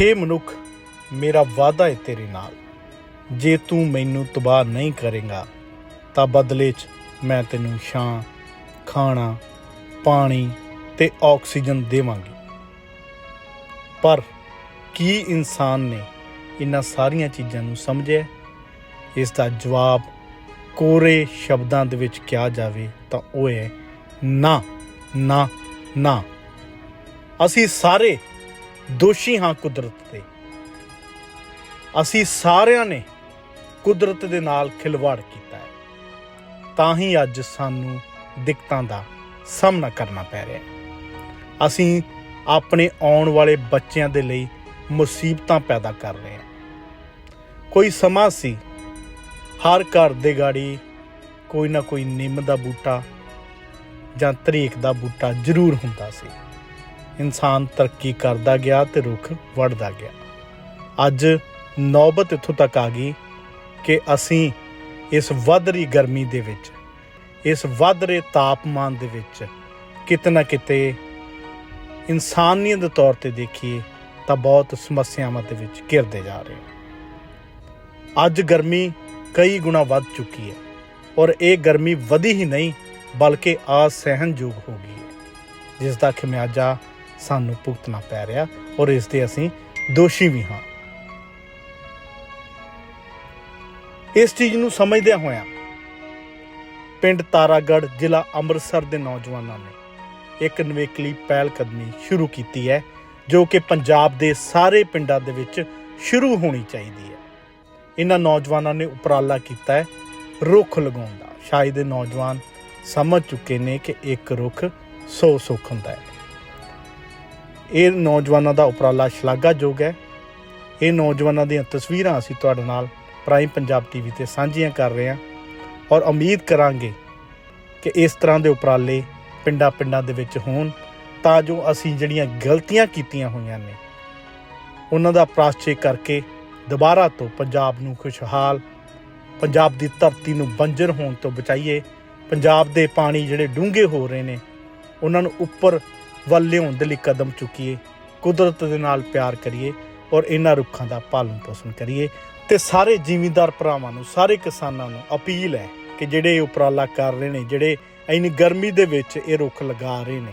ਹੇ ਮਨੁੱਖ, ਮੇਰਾ ਵਾਅਦਾ ਹੈ ਤੇਰੇ ਨਾਲ। ਜੇ ਤੂੰ ਮੈਨੂੰ ਤਬਾਹ ਨਹੀਂ ਕਰੇਗਾ, ਤਾਂ ਬਦਲੇ 'ਚ ਮੈਂ ਤੈਨੂੰ ਛਾਂ, ਖਾਣਾ, ਪਾਣੀ ਤੇ ਆਕਸੀਜਨ ਦੇਵਾਂਗੀ। ਪਰ ਕੀ ਇਨਸਾਨ ਨੇ ਇਹਨਾਂ ਸਾਰੀਆਂ ਚੀਜ਼ਾਂ ਨੂੰ ਸਮਝਿਆ? ਇਸ ਦਾ ਜਵਾਬ ਕੋਰੇ ਸ਼ਬਦਾਂ ਦੇ ਵਿੱਚ ਕਿਹਾ ਜਾਵੇ ਤਾਂ ਉਹ ਹੈ ਨਾ ਨਾ ਨਾ। ਅਸੀਂ ਸਾਰੇ ਦੋਸ਼ੀ ਹਾਂ ਕੁਦਰਤ ਦੇ। ਅਸੀਂ ਸਾਰਿਆਂ ਨੇ ਕੁਦਰਤ ਦੇ ਨਾਲ ਖਿਲਵਾੜ ਕੀਤਾ ਹੈ। ਤਾਂ ਹੀ ਅੱਜ ਸਾਨੂੰ ਦਿੱਕਤਾਂ ਦਾ ਸਾਹਮਣਾ ਕਰਨਾ ਪੈ ਰਿਹਾ ਹੈ। ਅਸੀਂ ਆਪਣੇ ਆਉਣ ਵਾਲੇ ਬੱਚਿਆਂ ਦੇ ਲਈ ਮੁਸੀਬਤਾਂ ਪੈਦਾ ਕਰ ਰਹੇ ਹਾਂ। ਕੋਈ ਸਮਾਂ ਸੀ, ਹਰ ਘਰ ਦੇ ਗਾੜੀ ਕੋਈ ਨਾ ਕੋਈ ਨਿੰਮ ਦਾ ਬੂਟਾ ਜਾਂ ਤਰੀਕ ਦਾ ਬੂਟਾ ਜ਼ਰੂਰ ਹੁੰਦਾ ਸੀ। ਇਨਸਾਨ ਤਰੱਕੀ ਕਰਦਾ ਗਿਆ ਤੇ ਰੁੱਖ ਵੱਢਦਾ ਗਿਆ। ਅੱਜ ਨੌਬਤ ਇੱਥੋਂ ਤੱਕ ਆ ਗਈ ਕਿ ਅਸੀਂ ਇਸ ਵੱਧ ਰਹੀ ਗਰਮੀ ਦੇ ਵਿੱਚ, ਇਸ ਵੱਧ ਰਹੇ ਤਾਪਮਾਨ ਦੇ ਵਿੱਚ ਕਿਤੇ ਨਾ ਕਿਤੇ ਇਨਸਾਨੀਅਤ ਦੇ ਤੌਰ ਤੇ ਦੇਖੀਏ ਤਾਂ ਬਹੁਤ ਸਮੱਸਿਆਵਾਂ ਦੇ ਵਿੱਚ ਘਿਰਦੇ ਜਾ ਰਹੇ ਹਾਂ। ਅੱਜ ਗਰਮੀ ਕਈ ਗੁਣਾ ਵੱਧ ਚੁੱਕੀ ਹੈ ਔਰ ਇਹ ਗਰਮੀ ਵਧੀ ਹੀ ਨਹੀਂ, ਬਲਕਿ ਅਸਹਿਣਯੋਗ ਹੋ ਗਈ ਹੈ। ਜਿਸ ਦਾ ਖਮਿਆਜਾ ਸਾਨੂੰ ਭੁਗਤਣਾ ਪੈ ਰਿਹਾ ਔਰ ਇਸ ਦੇ ਅਸੀਂ ਦੋਸ਼ੀ ਵੀ ਹਾਂ। ਇਸ ਚੀਜ਼ ਨੂੰ ਸਮਝਦਿਆਂ ਹੋਇਆਂ ਪਿੰਡ ਤਾਰਾਗੜ੍ਹ ਜ਼ਿਲ੍ਹਾ ਅੰਮ੍ਰਿਤਸਰ ਦੇ ਨੌਜਵਾਨਾਂ ਨੇ ਇੱਕ ਨਵੇਕਲੀ ਪਹਿਲ ਕਦਮੀ ਸ਼ੁਰੂ ਕੀਤੀ ਹੈ, ਜੋ ਕਿ ਪੰਜਾਬ ਦੇ ਸਾਰੇ ਪਿੰਡਾਂ ਦੇ ਵਿੱਚ ਸ਼ੁਰੂ ਹੋਣੀ ਚਾਹੀਦੀ ਹੈ। ਇਹਨਾਂ ਨੌਜਵਾਨਾਂ ਨੇ ਉਪਰਾਲਾ ਕੀਤਾ ਹੈ ਰੁੱਖ ਲਗਾਉਣ ਦਾ। ਸ਼ਾਇਦ ਇਹ ਨੌਜਵਾਨ ਸਮਝ ਚੁੱਕੇ ਨੇ ਕਿ ਇੱਕ ਰੁੱਖ 100 ਸੁੱਖ ਹੁੰਦਾ ਹੈ। ਇਹ ਨੌਜਵਾਨਾਂ ਦਾ ਉਪਰਾਲਾ ਸ਼ਲਾਘਾਯੋਗ ਹੈ। ਇਹ ਨੌਜਵਾਨਾਂ ਦੀਆਂ ਤਸਵੀਰਾਂ ਅਸੀਂ ਤੁਹਾਡੇ ਨਾਲ ਪ੍ਰਾਈਮ ਪੰਜਾਬ ਟੀਵੀ ਤੇ ਸਾਂਝੀਆਂ ਕਰ ਰਹੇ ਹਾਂ ਔਰ ਉਮੀਦ ਕਰਾਂਗੇ ਕਿ ਇਸ ਤਰ੍ਹਾਂ ਦੇ ਉਪਰਾਲੇ ਪਿੰਡਾਂ ਪਿੰਡਾਂ ਦੇ ਵਿੱਚ ਹੋਣ ਤਾਂ ਜੋ ਅਸੀਂ ਜਿਹੜੀਆਂ ਗਲਤੀਆਂ ਕੀਤੀਆਂ ਹੋਈਆਂ ਨੇ, ਉਹਨਾਂ ਦਾ ਪ੍ਰਾਸ਼ਚਿਤ ਕਰਕੇ ਦੁਬਾਰਾ ਤੋਂ ਪੰਜਾਬ ਨੂੰ ਖੁਸ਼ਹਾਲ, ਪੰਜਾਬ ਦੀ ਧਰਤੀ ਨੂੰ ਬੰਜਰ ਹੋਣ ਤੋਂ ਬਚਾਈਏ, ਪੰਜਾਬ ਦੇ ਪਾਣੀ ਜਿਹੜੇ ਡੂੰਘੇ ਹੋ ਰਹੇ ਨੇ, ਉਹਨਾਂ ਨੂੰ ਉੱਪਰ ਵੱਲ ਲਿਆਉਣ ਦੇ ਲਈ ਕਦਮ ਚੁੱਕੀਏ, ਕੁਦਰਤ ਦੇ ਨਾਲ ਪਿਆਰ ਕਰੀਏ ਔਰ ਇਹਨਾਂ ਰੁੱਖਾਂ ਦਾ ਪਾਲਣ ਪੋਸ਼ਣ ਕਰੀਏ ਤੇ ਸਾਰੇ ਜ਼ਿਮੀਂਦਾਰ ਭਰਾਵਾਂ ਨੂੰ, ਸਾਰੇ ਕਿਸਾਨਾਂ ਨੂੰ ਅਪੀਲ ਹੈ ਕਿ ਜਿਹੜੇ ਇਹ ਉਪਰਾਲਾ ਕਰ ਰਹੇ ਨੇ, ਜਿਹੜੇ ਇੰਨੀ ਗਰਮੀ ਦੇ ਵਿੱਚ ਇਹ ਰੁੱਖ ਲਗਾ ਰਹੇ ਨੇ,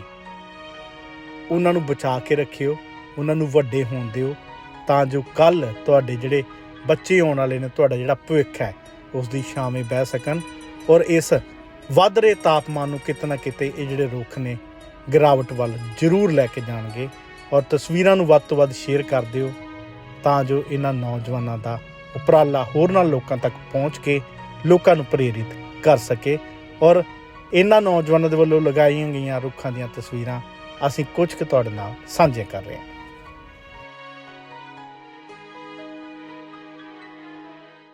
ਉਹਨਾਂ ਨੂੰ ਬਚਾ ਕੇ ਰੱਖਿਓ, ਉਹਨਾਂ ਨੂੰ ਵੱਡੇ ਹੋਣ ਦਿਓ, ਤਾਂ ਜੋ ਕੱਲ ਤੁਹਾਡੇ ਜਿਹੜੇ ਬੱਚੇ ਆਉਣ ਵਾਲੇ ਨੇ, ਤੁਹਾਡਾ ਜਿਹੜਾ ਭਵਿੱਖ ਹੈ ਉਸ ਦੀ ਛਾਵੇਂ ਬਹਿ ਸਕਣ ਔਰ ਇਸ ਵੱਧ ਰਹੇ ਤਾਪਮਾਨ ਨੂੰ ਕਿਤੇ ਨਾ ਕਿਤੇ ਇਹ ਜਿਹੜੇ ਰੁੱਖ ਨੇ ਗਿਰਾਵਟ ਵੱਲ ਜ਼ਰੂਰ ਲੈ ਕੇ ਜਾਣਗੇ ਔਰ ਤਸਵੀਰਾਂ ਨੂੰ ਵੱਧ ਤੋਂ ਵੱਧ ਸ਼ੇਅਰ ਕਰ ਦਿਓ ਤਾਂ ਜੋ ਇਹਨਾਂ ਨੌਜਵਾਨਾਂ ਦਾ ਉਪਰਾਲਾ ਹੋਰਨਾਂ ਲੋਕਾਂ ਤੱਕ ਪਹੁੰਚ ਕੇ ਲੋਕਾਂ ਨੂੰ ਪ੍ਰੇਰਿਤ ਕਰ ਸਕੇ ਔਰ ਇਹਨਾਂ ਨੌਜਵਾਨਾਂ ਦੇ ਵੱਲੋਂ ਲਗਾਈਆਂ ਗਈਆਂ ਰੁੱਖਾਂ ਦੀਆਂ ਤਸਵੀਰਾਂ ਅਸੀਂ ਕੁਝ ਕੁ ਤੁਹਾਡੇ ਨਾਲ ਸਾਂਝੀਆਂ ਕਰ ਰਹੇ ਹਾਂ।